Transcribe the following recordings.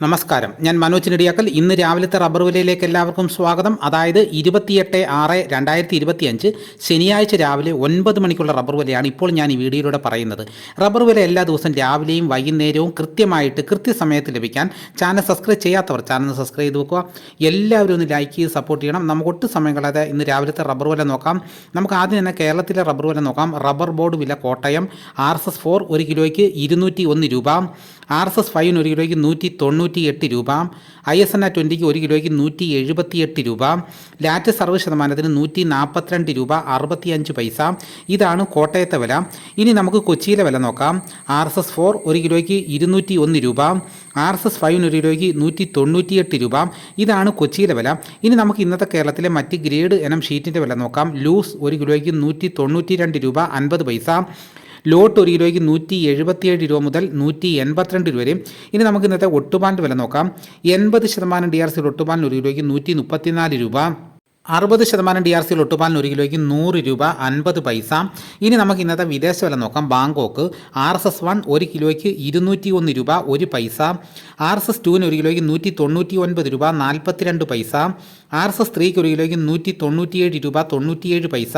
നമസ്കാരം. ഞാൻ മനോജ് നെടിയാക്കൽ. ഇന്ന് രാവിലത്തെ റബ്ബർ വിലയിലേക്ക് എല്ലാവർക്കും സ്വാഗതം. അതായത് ഇരുപത്തിയെട്ട് ആറ് രണ്ടായിരത്തി ഇരുപത്തിയഞ്ച് ശനിയാഴ്ച രാവിലെ ഒൻപത് മണിക്കുള്ള റബ്ബർ വിലയാണ് ഇപ്പോൾ ഞാൻ ഈ വീഡിയോയിലൂടെ പറയുന്നത്. റബ്ബർ വില എല്ലാ ദിവസവും രാവിലെയും വൈകുന്നേരവും കൃത്യമായിട്ട് കൃത്യസമയത്ത് ലഭിക്കാൻ ചാനൽ സബ്സ്ക്രൈബ് ചെയ്യാത്തവർ ചാനൽ സബ്സ്ക്രൈബ് ചെയ്ത് വെക്കുക. എല്ലാവരും ഒന്ന് ലൈക്ക് ചെയ്ത് സപ്പോർട്ട് ചെയ്യണം. നമുക്ക് ഒട്ടും സമയം കളയാതെ ഇന്ന് രാവിലത്തെ റബ്ബർ വില നോക്കാം. നമുക്ക് ആദ്യം തന്നെ കേരളത്തിലെ റബ്ബർ വില നോക്കാം. റബ്ബർ ബോർഡ് വില Kottayam R S S four ഒരു കിലോയ്ക്ക് ഇരുന്നൂറ്റി ഒന്ന് രൂപ. ആർ എസ് എസ് ഫൈവിന് ഒരു കിലോയ്ക്ക് നൂറ്റി തൊണ്ണൂറ്റി എട്ട് രൂപ ഐ എസ് എൻ ആ ട്വന്റിക്ക് ഒരു കിലോയ്ക്ക് നൂറ്റി എഴുപത്തി എട്ട് രൂപ ലാറ്റ് സർവ ശതമാനത്തിന് നൂറ്റി നാൽപ്പത്തിരണ്ട് രൂപ അറുപത്തിയഞ്ച് പൈസ. ഇതാണ് കോട്ടയത്തെ വില. ഇനി നമുക്ക് കൊച്ചിയിലെ വില നോക്കാം. ആർ എസ് എസ് ഫോർ ഒരു കിലോയ്ക്ക് ഇരുന്നൂറ്റി ഒന്ന് രൂപ ആർ എസ് എസ് ഫൈവിന് ഒരു കിലോയ്ക്ക് നൂറ്റി തൊണ്ണൂറ്റിയെട്ട് രൂപ. ഇതാണ് കൊച്ചിയിലെ വില. ഇനി നമുക്ക് ഇന്നത്തെ കേരളത്തിലെ മറ്റ് ഗ്രേഡ് എനം ഷീറ്റിന്റെ വില നോക്കാം. ലൂസ് ഒരു കിലോയ്ക്ക് നൂറ്റി തൊണ്ണൂറ്റി രണ്ട് രൂപ അൻപത് പൈസ ലോട്ട് ഒരു കിലോയ്ക്ക് നൂറ്റി എഴുപത്തിയേഴ് രൂപ മുതൽ നൂറ്റി എൺപത്തിരണ്ട് രൂപ വരെയും ഇനി നമുക്ക് ഇന്നത്തെ ഒട്ടുപാലിന്റെ വില നോക്കാം. എൺപത് ശതമാനം ഡി ആർ സി ഒട്ടുപാലിന് ഒരു കിലോയ്ക്ക് നൂറ്റി മുപ്പത്തിനാല് രൂപ. അറുപത് ശതമാനം ഡി ആർ സിയിൽ ഒട്ടുപാലിന് ഒരു കിലോയ്ക്ക് നൂറ് രൂപ അൻപത് പൈസ. ഇനി നമുക്ക് ഇന്നത്തെ വിദേശ വില നോക്കാം. Bangkok R S S one ഒരു കിലോയ്ക്ക് ഇരുന്നൂറ്റി ഒന്ന് രൂപ ഒരു പൈസ. ആർ എസ് എസ് ടുവിന് ഒരു കിലോയ്ക്ക് നൂറ്റി തൊണ്ണൂറ്റി ഒൻപത് രൂപ നാൽപ്പത്തിരണ്ട് പൈസ. ആർ എസ് എസ് ത്രീക്ക് ഒരു കിലോയ്ക്ക് നൂറ്റി തൊണ്ണൂറ്റിയേഴ് രൂപ തൊണ്ണൂറ്റിയേഴ് പൈസ.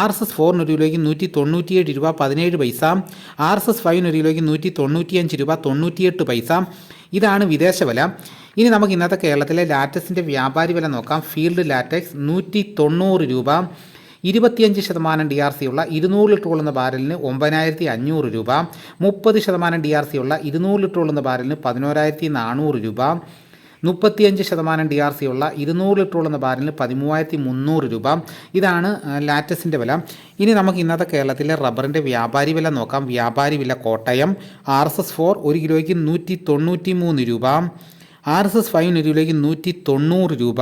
ആർ എസ് എസ് ഫോറിന് ഒരു കിലോയ്ക്ക് നൂറ്റി തൊണ്ണൂറ്റിയേഴ് രൂപ പതിനേഴ് പൈസ. ആർ എസ് എസ് ഫൈവിന് ഒരു കിലോയ്ക്ക് നൂറ്റി തൊണ്ണൂറ്റിയഞ്ച് രൂപ തൊണ്ണൂറ്റിയെട്ട് പൈസ. ഇതാണ് വിദേശ വില. ഇനി നമുക്ക് ഇന്നത്തെ കേരളത്തിലെ ലാറ്റക്സിന്റെ വ്യാപാരി വില നോക്കാം. ഫീൽഡ് ലാറ്റക്സ് നൂറ്റി തൊണ്ണൂറ് രൂപ ഇരുപത്തിയഞ്ച് ശതമാനം ഡി ആർ സി ഉള്ള ഇരുന്നൂറ് ലിറ്റർ ഉള്ള ബാരലിന് ഒമ്പതിനായിരത്തി അഞ്ഞൂറ് രൂപ മുപ്പത് ശതമാനം ഡി ആർ സി ഉള്ള ഇരുന്നൂറ് ലിറ്റർ ഉള്ള ബാരലിന് പതിനോരായിരത്തി നാനൂറ് രൂപ മുപ്പത്തിയഞ്ച് ശതമാനം ഡി ആർ സി ഉള്ള ഇരുന്നൂറ് ലിറ്റർ ഉള്ള ബാരലിന് പതിമൂവായിരത്തി മുന്നൂറ് രൂപ. ഇതാണ് ലാറ്റസിന്റെ വില. ഇനി നമുക്ക് ഇന്നത്തെ കേരളത്തിലെ റബ്ബറിന്റെ വ്യാപാരി വില നോക്കാം. വ്യാപാരി വില Kottayam R S S four ഒരു കിലോയ്ക്ക് നൂറ്റി തൊണ്ണൂറ്റി മൂന്ന് രൂപ. ആർ എസ് എസ് ഫൈവിന് ഒരു കിലോയ്ക്ക് നൂറ്റി തൊണ്ണൂറ് രൂപ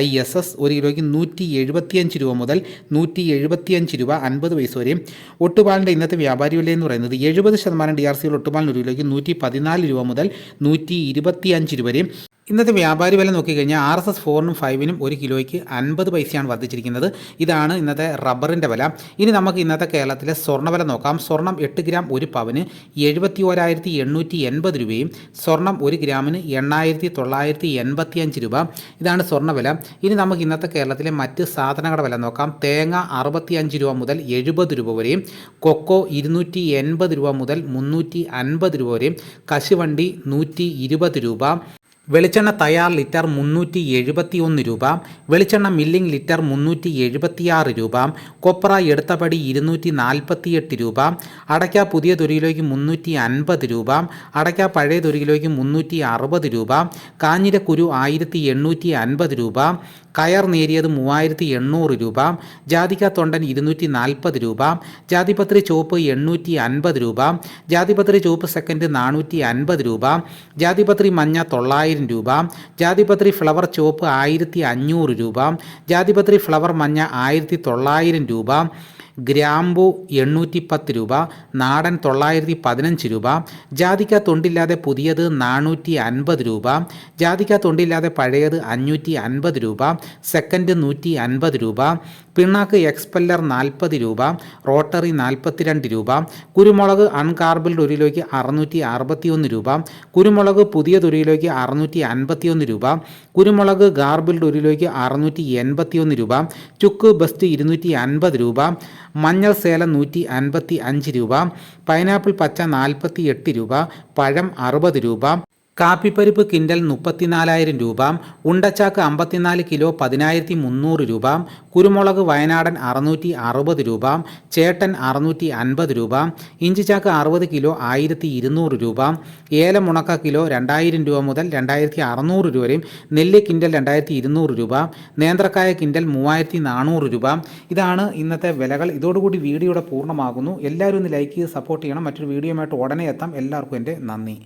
ഐ എസ് എസ് ഒരു കിലോയ്ക്ക് നൂറ്റി എഴുപത്തിയഞ്ച് രൂപ മുതൽ നൂറ്റി എഴുപത്തിയഞ്ച് രൂപ അൻപത് പൈസ വരെയും. ഒട്ടുപാലിന്റെ ഇന്നത്തെ വ്യാപാരി വില എന്ന് പറയുന്നത് എഴുപത് ശതമാനം ഡി ആർ സികൾ ഒട്ടുപാലിന് ഒരു കിലോയ്ക്ക് നൂറ്റി പതിനാല് രൂപ മുതൽ നൂറ്റി ഇരുപത്തിയഞ്ച് രൂപ വരെയും. ഇന്നത്തെ വ്യാപാരി വില നോക്കിക്കഴിഞ്ഞാൽ ആർ എസ് എസ് ഫോറിനും ഫൈവിനും ഒരു കിലോയ്ക്ക് അൻപത് പൈസയാണ് വർദ്ധിച്ചിരിക്കുന്നത്. ഇതാണ് ഇന്നത്തെ റബ്ബറിന്റെ വില. ഇനി നമുക്ക് ഇന്നത്തെ കേരളത്തിലെ സ്വർണവില നോക്കാം. സ്വർണം എട്ട് ഗ്രാം ഒരു പവന് എഴുപത്തി ഓരായിരത്തി എണ്ണൂറ്റി എൺപത് രൂപയും സ്വർണം ഒരു ഗ്രാമിന് എണ്ണായിരത്തി തൊള്ളായിരത്തി എൺപത്തി അഞ്ച് രൂപ. ഇതാണ് സ്വർണവില ഇനി നമുക്ക് ഇന്നത്തെ കേരളത്തിലെ മറ്റ് സാധനങ്ങളുടെ വില നോക്കാം. തേങ്ങ അറുപത്തി അഞ്ച് രൂപ മുതൽ എഴുപത് രൂപ വരെയും കൊക്കോ ഇരുന്നൂറ്റി എൺപത് രൂപ മുതൽ മുന്നൂറ്റി അൻപത് രൂപ വരെയും കശുവണ്ടി നൂറ്റി ഇരുപത് രൂപ വെളിച്ചെണ്ണ തയ്യാർ ലിറ്റർ മുന്നൂറ്റി എഴുപത്തി ഒന്ന് രൂപ വെളിച്ചെണ്ണ മില്ലിംഗ് ലിറ്റർ മുന്നൂറ്റി എഴുപത്തിയാറ് രൂപ കൊപ്ര എടുത്തപടി ഇരുന്നൂറ്റി നാൽപ്പത്തിയെട്ട് രൂപ അടയ്ക്ക പുതിയ തൊരിയിലേക്ക് മുന്നൂറ്റി അൻപത് രൂപ അടയ്ക്ക പഴയ തൊരിയിലേക്ക് മുന്നൂറ്റി അറുപത് രൂപ കാഞ്ഞിരക്കുരു ആയിരത്തി എണ്ണൂറ്റി അൻപത് രൂപ കയർ നേരിയത് മൂവായിരത്തി എണ്ണൂറ് രൂപ ജാതിക്ക തൊണ്ടൻ ഇരുന്നൂറ്റി നാൽപ്പത് രൂപ ജാതിപത്രി ചുവപ്പ് എണ്ണൂറ്റി അൻപത് രൂപ ജാതിപത്രി ചുവപ്പ് സെക്കൻഡ് നാനൂറ്റി അൻപത് രൂപ ജാതിപത്രി മഞ്ഞ തൊള്ളായിരം രൂപ. ജാതിപത്രി ഫ്ലവർ ചുവപ്പ് ആയിരത്തി അഞ്ഞൂറ് രൂപ. ജാതിപത്രി ഫ്ലവർ മഞ്ഞ ആയിരത്തി തൊള്ളായിരം രൂപ. ഗ്രാമ്പു എണ്ണൂറ്റി പത്ത് രൂപ നാടൻ തൊള്ളായിരത്തി പതിനഞ്ച് രൂപ ജാതിക്ക തൊണ്ടില്ലാതെ പുതിയത് നാനൂറ്റി അൻപത് രൂപ ജാതിക്ക തൊണ്ടില്ലാതെ പഴയത് അഞ്ഞൂറ്റി അൻപത് രൂപ സെക്കൻഡ് നൂറ്റി അൻപത് രൂപ പിണ്ണാക്ക് എക്സ്പെല്ലർ നാൽപ്പത് രൂപ റോട്ടറി നാൽപ്പത്തിരണ്ട് രൂപ കുരുമുളക് അൺകാർബിൾഡ് ഒരു കിലോയ്ക്ക് അറുന്നൂറ്റി അറുപത്തി ഒന്ന് രൂപ കുരുമുളക് പുതിയ തൊരിയിലേക്ക് അറുന്നൂറ്റി അൻപത്തി ഒന്ന് രൂപ കുരുമുളക് ഗാർബിൾഡ് ഒരു കിലോയ്ക്ക് അറുന്നൂറ്റി എൺപത്തി ഒന്ന് രൂപ ചുക്ക് ബസ്റ്റ് ഇരുന്നൂറ്റി അൻപത് രൂപ മഞ്ഞൾ സേല നൂറ്റി അൻപത്തി അഞ്ച് രൂപ പൈനാപ്പിൾ പച്ച നാൽപ്പത്തി എട്ട് രൂപ പഴം അറുപത് രൂപ കാപ്പിപ്പരിപ്പ് കിൻഡൽ മുപ്പത്തിനാലായിരം രൂപ ഉണ്ടച്ചാക്ക് അമ്പത്തിനാല് കിലോ പതിനായിരത്തി മുന്നൂറ് രൂപ കുരുമുളക് വയനാടൻ അറുന്നൂറ്റി അറുപത് രൂപ ചേട്ടൻ അറുന്നൂറ്റി അൻപത് രൂപ ഇഞ്ചിച്ചാക്ക് അറുപത് കിലോ ആയിരത്തി ഇരുന്നൂറ് രൂപ ഏലമുണക്ക കിലോ രണ്ടായിരം രൂപ മുതൽ രണ്ടായിരത്തി അറുന്നൂറ് രൂപ വരെയും നെല്ല് കിൻഡൽ രണ്ടായിരത്തി ഇരുന്നൂറ് രൂപ നേന്ത്രക്കായ കിൻഡൽ മൂവായിരത്തി നാനൂറ് രൂപ. ഇതാണ് ഇന്നത്തെ വിലകൾ. ഇതോടുകൂടി വീഡിയോയുടെ പൂർണമാകുന്നു. എല്ലാവരും ഒന്ന് ലൈക്ക് ചെയ്ത് സപ്പോർട്ട് ചെയ്യണം. മറ്റൊരു വീഡിയോയുമായിട്ട് ഉടനെ എത്താം. എല്ലാവർക്കും എന്റെ നന്ദി.